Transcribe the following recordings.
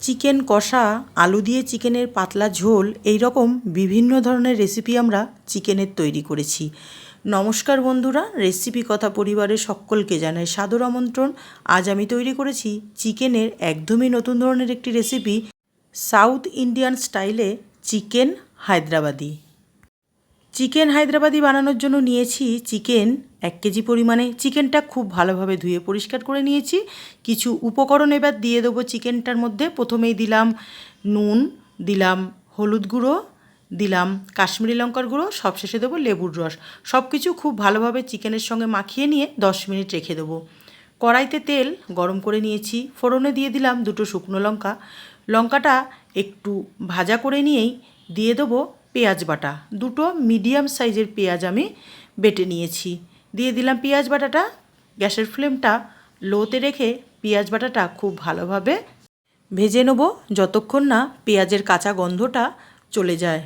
Chicken কষা, আলু দিয়ে চিকেনের পাতলা ঝোল এই রকম বিভিন্ন ধরনের রেসিপি আমরা চিকেনের তৈরি করেছি। নমস্কার বন্ধুরা রেসিপি কথা পরিবারের সকলকে জানাই সাদর আমন্ত্রণ। আজ আমি তৈরি করেছি চিকেনের একদমই নতুন ধরনের একটি রেসিপি সাউথ ইন্ডিয়ান স্টাইলে চিকেন হায়দ্রাবাদি। চিকেন হায়দ্রাবাদি বানানোর জন্য নিয়েছি চিকেন এক কেজি পরিমাণে চিকেনটা খুব ভালোভাবে ধুয়ে পরিষ্কার করে নিয়েছি। কিছু উপকরণ এবার দিয়ে দেবো চিকেনটার মধ্যে। প্রথমেই দিলাম নুন, দিলাম হলুদ গুঁড়ো, দিলাম কাশ্মীরি লঙ্কার গুঁড়ো, সবশেষে দেবো লেবুর রস। সব কিছু খুব ভালোভাবে চিকেনের সঙ্গে মাখিয়ে নিয়ে দশ মিনিট রেখে দেবো। কড়াইতে তেল গরম করে নিয়েছি। ফোড়নে দিয়ে দিলাম দুটো শুকনো লঙ্কা। লঙ্কাটা একটু ভাজা করে নিয়েই দিয়ে দেবো পেঁয়াজ বাটা। দুটো মিডিয়াম সাইজের পেঁয়াজ আমি বেটে নিয়েছি। দিয়ে দিলাম পেঁয়াজ বাটাটা। গ্যাসের ফ্লেমটা লোতে রেখে পেঁয়াজ বাটাটা খুব ভালোভাবে ভেজে নেব যতক্ষণ না পেঁয়াজের কাঁচা গন্ধটা চলে যায়।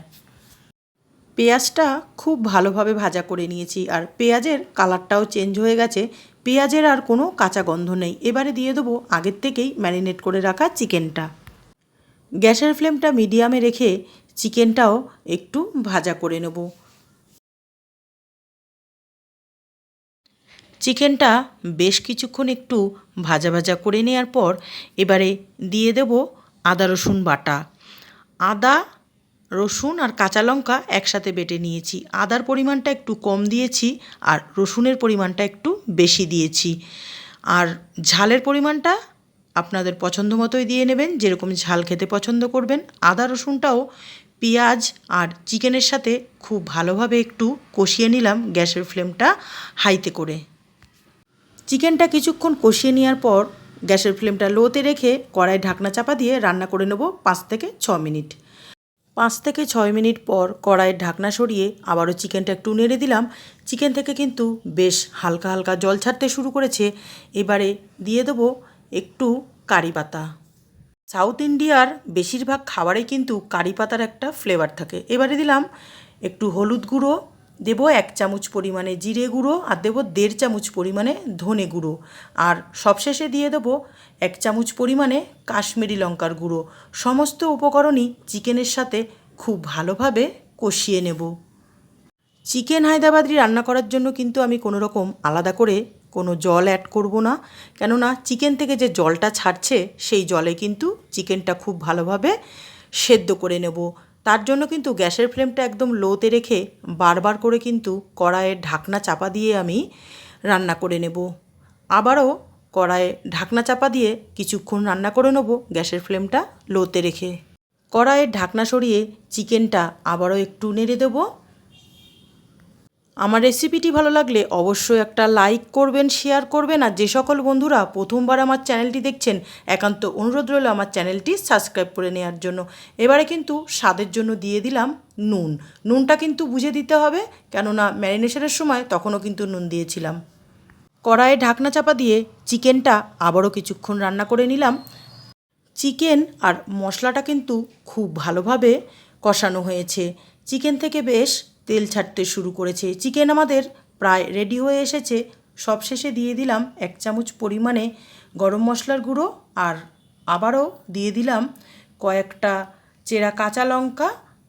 পেঁয়াজটা খুব ভালোভাবে ভাজা করে নিয়েছি আর পেঁয়াজের কালারটাও চেঞ্জ হয়ে গেছে। পেঁয়াজের আর কোনো কাঁচা গন্ধ নেই। এবারে দিয়ে দেবো আগের থেকেই ম্যারিনেট করে রাখা চিকেনটা। গ্যাসের ফ্লেমটা মিডিয়ামে রেখে চিকেনটাও একটু ভাজা করে নেব। চিকেনটা বেশ কিছুক্ষণ একটু ভাজা ভাজা করে নেওয়ার পর এবারে দিয়ে দেব আদা, রসুন বাটা। আদা, রসুন আর কাঁচা লঙ্কা একসাথে বেটে নিয়েছি। আদার পরিমাণটা একটু কম দিয়েছি আর রসুনের পরিমাণটা একটু বেশি দিয়েছি। আর ঝালের পরিমাণটা আপনাদের পছন্দ মতোই দিয়ে নেবেন, যেরকম ঝাল খেতে পছন্দ করবেন। আদা, রসুনটাও পেঁয়াজ আর চিকেনের সাথে খুব ভালোভাবে একটু কষিয়ে নিলাম গ্যাসের ফ্লেমটা হাইতে করে। চিকেনটা কিছুক্ষণ কষিয়ে নেওয়ার পর গ্যাসের ফ্লেমটা লোতে রেখে কড়াই ঢাকনা চাপা দিয়ে রান্না করে নেব পাঁচ থেকে ছ মিনিট। পাঁচ থেকে ছয় মিনিট পর কড়াইয়ের ঢাকনা সরিয়ে আবারও চিকেনটা একটু নেড়ে দিলাম। চিকেন থেকে কিন্তু বেশ হালকা হালকা জল ছাড়তে শুরু করেছে। এবারে দিয়ে দেবো একটু কারি পাতা। সাউথ ইন্ডিয়ার বেশিরভাগ খাবারে কিন্তু কারি পাতার একটা ফ্লেভার থাকে। এবারে দিলাম একটু হলুদ গুঁড়ো দেবো এক চামচ পরিমাণে জিরে গুঁড়ো আর দেব দেড় চামচ পরিমাণে ধনে গুঁড়ো। আর সবশেষে দিয়ে দেবো এক চামচ পরিমাণে কাশ্মীরি লঙ্কার গুঁড়ো। সমস্ত উপকরণই চিকেনের সাথে খুব ভালোভাবে কষিয়ে নেব। চিকেন হায়দ্রাবাদি রান্না করার জন্য কিন্তু আমি কোনো রকম আলাদা করে কোনো জল অ্যাড করব না। কেননা চিকেন থেকে যে জলটা ছাড়ছে সেই জলে কিন্তু চিকেনটা খুব ভালোভাবে সেদ্ধ করে নেব। তার জন্য কিন্তু গ্যাসের ফ্লেমটা একদম লোতে রেখে বারবার করে কিন্তু কড়াইয়ের ঢাকনা চাপা দিয়ে আমি রান্না করে নেব। আবারও কড়াইয়ে ঢাকনা চাপা দিয়ে কিছুক্ষণ রান্না করে নেব গ্যাসের ফ্লেমটা লোতে রেখে। কড়াইয়ের ঢাকনা সরিয়ে চিকেনটা আবারও একটু নেড়ে দেবো। আমার রেসিপিটি ভালো লাগলে অবশ্যই একটা লাইক করবেন শেয়ার করবেন, আর যে সকল বন্ধুরা প্রথমবার আমার চ্যানেলটি দেখছেন, একান্ত অনুরোধ রইল আমার চ্যানেলটি সাবস্ক্রাইব করে নেওয়ার জন্য। এবারে কিন্তু স্বাদের জন্য দিয়ে দিলাম নুন। নুনটা কিন্তু বুঝে দিতে হবে, কেননা ম্যারিনেশনের সময় তখনও কিন্তু নুন দিয়েছিলাম। কড়াইয়ে ঢাকনা চাপা দিয়ে চিকেনটা আবারও কিছুক্ষণ রান্না করে নিলাম। চিকেন আর মশলাটা কিন্তু খুব ভালোভাবে কষানো হয়েছে। চিকেন থেকে বেশ তেল ছাড়তে শুরু করেছে। চিকেন আমাদের প্রায় রেডি হয়ে এসেছে। সবশেষে দিয়ে দিলাম এক চামচ পরিমাণে গরম মশলার গুঁড়ো আর আবারও দিয়ে দিলাম কয়েকটা চেরা কাঁচা লঙ্কা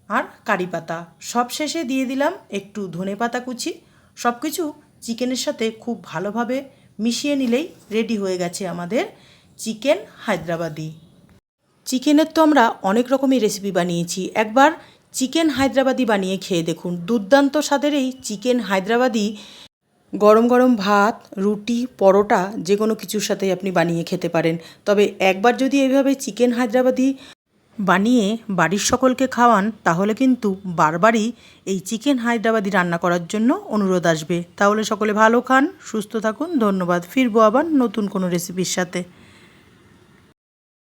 আর কারি পাতা। সবশেষে দিয়ে দিলাম একটু ধনে পাতা কুচি। সব কিছু চিকেনের সাথে খুব ভালোভাবে মিশিয়ে নিলেই রেডি হয়ে গেছে আমাদের চিকেন হায়দ্রাবাদি। চিকেনের তো আমরা অনেক রকমই রেসিপি বানিয়েছি। একবার চিকেন হায়দ্রাবাদি বানিয়ে খেয়ে দেখুন। দুর্দান্ত স্বাদের এই চিকেন হায়দ্রাবাদি। গরম গরম ভাত, রুটি, পরোটা যে কোনো কিছুর সাথে আপনি বানিয়ে খেতে পারেন। তবে একবার যদি এইভাবে চিকেন হায়দ্রাবাদি বানিয়ে বাড়ির সকলকে খাওয়ান, তাহলে কিন্তু বারবারই এই চিকেন হায়দ্রাবাদি রান্না করার জন্য অনুরোধ আসবে। তাহলে সকলে ভালো খান, সুস্থ থাকুন। ধন্যবাদ। ফিরবো আবার নতুন কোনো রেসিপির সাথে।